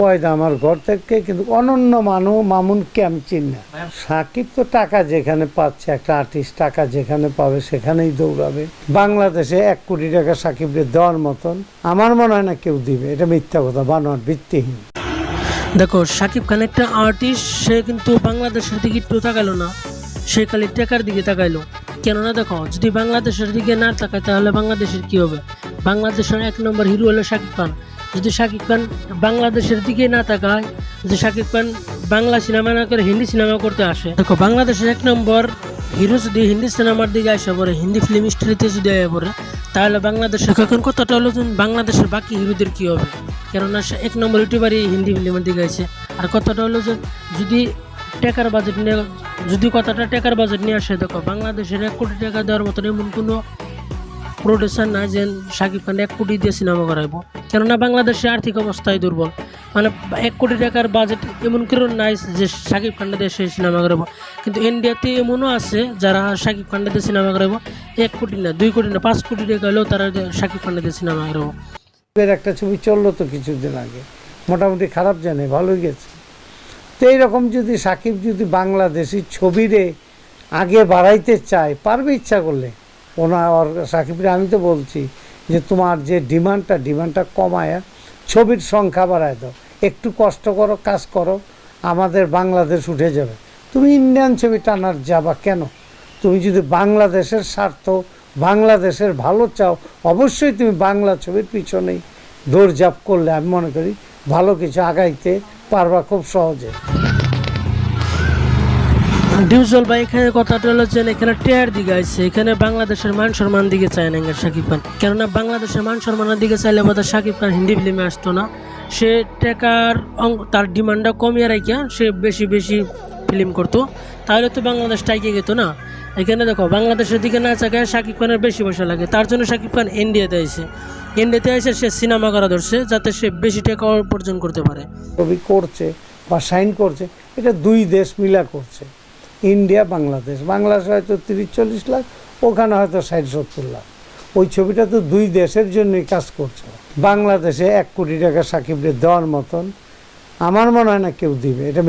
পয়দা আমার ঘর থেকে কিন্তু অনন্য মানু মামুন আমি চিনি না সাকিব তো টাকা যেখানে পাচ্ছে একটা আর্টিস্ট টাকা যেখানে পাবে সেখানেই দৌড়াবে। বাংলাদেশে এক কোটি টাকা সাকিবকে দেওয়ার মতন আমার মনে হয় না কেউ দিবে। এটা মিথ্যা কথা বানোয়ার ভিত্তিহীন। দেখো শাকিব খান একটা আর্টিস্ট সে কিন্তু বাংলাদেশের দিকে একটু তাকাইলো না। সে খালি টাকার দিকে তাকাইলো। কেননা দেখো যদি বাংলাদেশের দিকে না তাকায় তাহলে বাংলাদেশের কি হবে? বাংলাদেশের এক নম্বর হিরো হলো শাকিব খান। যদি শাকিব খান বাংলাদেশের দিকে না তাকায়, যদি শাকিব খান বাংলা সিনেমা না করে হিন্দি সিনেমা করতে আসে। দেখো, বাংলাদেশের এক নম্বর হিরো যদি হিন্দি সিনেমার দিকে আসে পড়ে হিন্দি ফিল্ম স্টোরিতে যদি আয় পড়ে তাহলে বাংলাদেশের এখন কথাটা হলো বাংলাদেশের বাকি হিরোদের কী হবে? কেননা এক নম্বর ইউটিউবারই হিন্দি ফিল্মের দিকে আছে আর কথাটা হলো যে যদি টাকার বাজেট নিয়ে যদি কথাটা টাকার বাজেট নিয়ে আসে, দেখো, বাংলাদেশের এক কোটি টাকা দেওয়ার মতন এমন কোনো প্রোডিউসার নাই যে শাকিব খান এক কোটি দিয়ে সিনেমা করাইবো। কেননা বাংলাদেশের আর্থিক অবস্থায় দুর্বল। মানে এক কোটি টাকার বাজেট এমন কেউ নাই যে শাকিব খান্ডা দিয়ে সে সিনেমা করাবো কিন্তু ইন্ডিয়াতে এমনও আছে যারা শাকিব দিয়ে সিনেমা করাবো এক কোটি না, দুই কোটি না, পাঁচ কোটি টাকা হলেও তারা শাকিব দিয়ে সিনেমা এর একটা ছবি চলল তো কিছুদিন আগে। মোটামুটি খারাপ জানে, ভালোই গেছে। তো এইরকম যদি সাকিব যদি বাংলাদেশি ছবিরে আগে বাড়াইতে চায়, পারবে ইচ্ছা করলে? ওনার ওর আমি তো বলছি যে তোমার যে ডিমান্ডটা ডিমান্ডটা কমায় ছবির সংখ্যা বাড়ায় দাও। একটু কষ্ট করো, কাজ করো, আমাদের বাংলাদেশ উঠে যাবে। তুমি ইন্ডিয়ান ছবি টানার যাবা কেন? তুমি যদি বাংলাদেশের স্বার্থ, বাংলাদেশের ভালো চাও, অবশ্যই তুমি বাংলা ছবির পিছনেই দৌড়ঝাঁপ করলে আমি মনে করি ভালো কিছু আগাইতে পারবা খুব সহজে। ডিউজল ভাই এখানে কথাটা হলো যে এখানে টেয়ার দিকে আছে, এখানে বাংলাদেশের মান সম্মান দিকে চায় না শাকিব খান। কেননা বাংলাদেশের মান সম্মানের দিকে চাইলে বোধহয় শাকিব খান হিন্দি ফিল্মে আসতো না। সে টাকার তার ডিমান্ডটা কমিয়ে রাখিয়া সে বেশি বেশি ফিল্ম করতো। তাহলে তো বাংলাদেশ টাইকে যেত না। এখানে দেখো, বাংলাদেশের দিকে না চাকায় শাকিব খানের বেশি পয়সা লাগে। তার জন্য শাকিব খান ইন্ডিয়াতে এসে ইন্ডিয়াতে এসে সে সিনেমা করা ধরছে, যাতে সে বেশি টাকা উপার্জন করতে পারে। করছে বা সাইন করছে, এটা দুই দেশ মিলা করছে। ইন্ডিয়া, বাংলাদেশ। বাংলাদেশ হয়তো তিরিশ চল্লিশ লাখ, ওখানে হয়তো ষাট সত্তর লাখ। ওই ছবিটা তো দুই দেশের জন্যই কাজ করছে। বাংলাদেশে এক কোটি টাকা সাকিবদের দেওয়ার মতন আমার মনে হয় না কেউ দিবে, এটা